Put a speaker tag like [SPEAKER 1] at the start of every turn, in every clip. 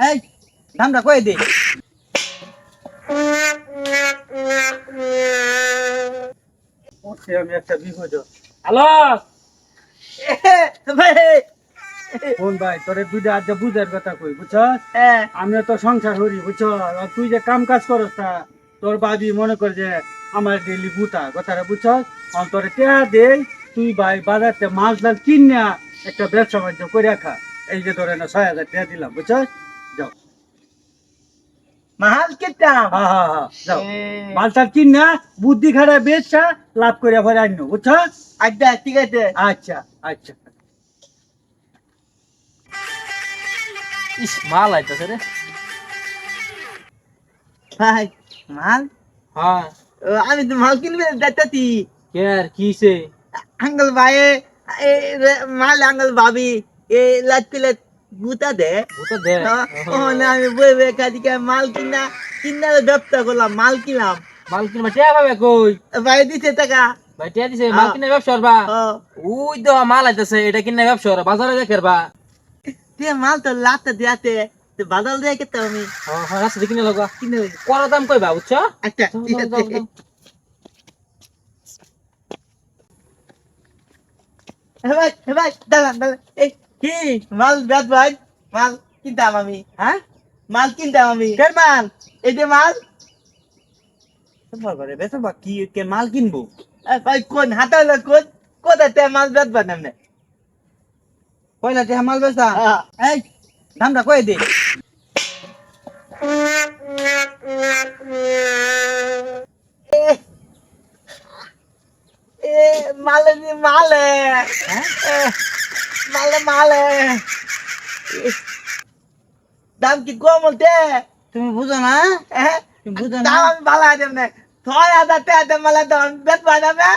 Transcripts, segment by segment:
[SPEAKER 1] এই দামটা কয়ে দে?
[SPEAKER 2] আমি একটা বিপদ
[SPEAKER 3] হ্যালো
[SPEAKER 1] ভাই
[SPEAKER 2] কোন ভাই তোরে দুইটা আজ বুঝার কথা কই বুঝছস আমি তো সংসার করি বুঝছ? আর তুই যে কাম কাজ করস তা তোর বাবি মনে কর যে আমার ডেলি বুতা কথাটা বুঝছস আমি তোরে টেহা দেই তুই ভাই বাজারতে মাছ ডাল কিনা একটা ব্যবসা বাণিজ্য করে রাখা এই যে ধরে না ছয় হাজার টাকা দিলাম বুঝছস যাও
[SPEAKER 1] মাল কেতাম
[SPEAKER 2] হ্যাঁ হ্যাঁ হ্যাঁ যাও। মাল টাল কিনা বুদ্ধি খারাপ বেচছা লাভ করে ভরে আনিও বুঝছস
[SPEAKER 1] আচ্ছা ঠিক আছে।
[SPEAKER 2] আচ্ছা আচ্ছা।
[SPEAKER 3] ইস মাল আইতাছে রে।
[SPEAKER 1] ভাই মাল?
[SPEAKER 3] হ্যাঁ
[SPEAKER 1] আমি তো মাল কিনবে যাচ্ছি
[SPEAKER 3] কে আর কিছে
[SPEAKER 1] আঙ্গল ভাই মাল আঙ্গল ভাবি এ লাচ্ছিলে গুতা দে
[SPEAKER 3] দে
[SPEAKER 1] আমি বই বই কাদিকে মাল কিনা কিনা ব্যবসা করলাম মাল কিনলাম
[SPEAKER 3] মাল কিনবা টিয়া পাবে কই?
[SPEAKER 1] ভাই দিছে টাকা।
[SPEAKER 3] ভাই টিয়া দিছে মাল কিনে ব্যবসা করবা? ওই তো মাল আইতাছে এটা কিনে ব্যবসা করবা বাজারে দেখে করবা
[SPEAKER 1] তুই মাল তো লাতে দিয়াতে তো বাদল দিয়ে কেতে আমি।
[SPEAKER 3] হ্যাঁ রাস্তা কিনে লগা
[SPEAKER 1] কিনে
[SPEAKER 3] কত দাম কইবা বুঝছ?
[SPEAKER 1] আচ্ছা ভাই ভাই দাঁড়ান দাঁড়ান। এই কি? মাল ব্যাট ভাই? মাল কিনতাম আমি। হ্যাঁ? মাল কিনতাম আমি। কেন মাল? এই যে মাল।
[SPEAKER 2] করে বেসা কি কে মাল কিনবো?
[SPEAKER 1] ভাই কোন হাতে হলো কোন? কোথায় তে মাল ব্যাট বানাম না
[SPEAKER 2] পয়লা টেহা মাল
[SPEAKER 1] হ্যাঁ।
[SPEAKER 2] এই দামটা কয়ে দে।
[SPEAKER 1] এ মালে। মালে এ, মালে মালে। দাম কি কম বলতে?
[SPEAKER 2] তুমি বুঝো না?
[SPEAKER 1] হ্যাঁ
[SPEAKER 2] বুঝো না?
[SPEAKER 1] দাম আমি ভালো আছে না ছয় হাজার টাকা দাম মালে দাম বেত বানাবে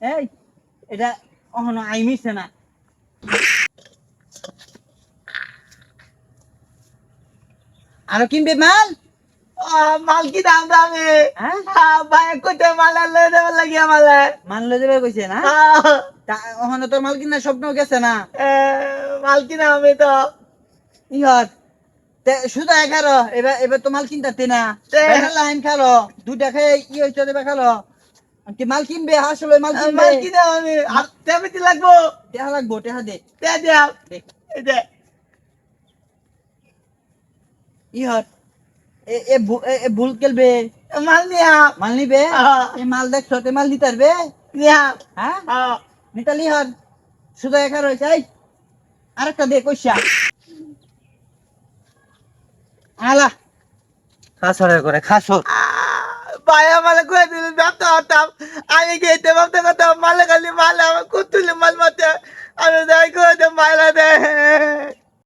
[SPEAKER 2] এই এটা অহনো আই মিশে না। আরও কিনবে মাল?
[SPEAKER 1] আহ, মাল কি দাম দামে ভাই কোথায় মালা লয়ে দেবার লাগিয়া মালে।
[SPEAKER 2] মাল লয়ে যাবে কইছে না? অহনো তোর মাল কিনার স্বপ্ন গেছে না?
[SPEAKER 1] এ, মাল কিনা আমি তো।
[SPEAKER 2] ইহত শুধু এগারো এবার এবার তো মাল কিনতে না? লাইন খালো দুটা খেয়ে কি হইতে দেবে খালো? কি মাল কিনবে আসলে মাল কিনবে
[SPEAKER 1] মাল কিনা আমি। আর তেমনি লাগবো।
[SPEAKER 2] টেহা লাগবো টেহা দে।
[SPEAKER 1] দাও
[SPEAKER 2] দে।
[SPEAKER 1] দে।
[SPEAKER 2] ইহত এ ভুল খেলবে।
[SPEAKER 1] মাল নিয়া।
[SPEAKER 2] মাল নিবে। মাল দেখছ তে মাল নিতে পারবে?
[SPEAKER 1] নিয়া।
[SPEAKER 2] হ্যাঁ? নিতালি হন। শুধু একা রয়েছে এই। আরেকটা দে কইসা। আলা। খাসরে করে খাসর।
[SPEAKER 1] ভাই আমার কয়ে দিল ব্যবসা হতাম। আমি গেতে ব্যবসা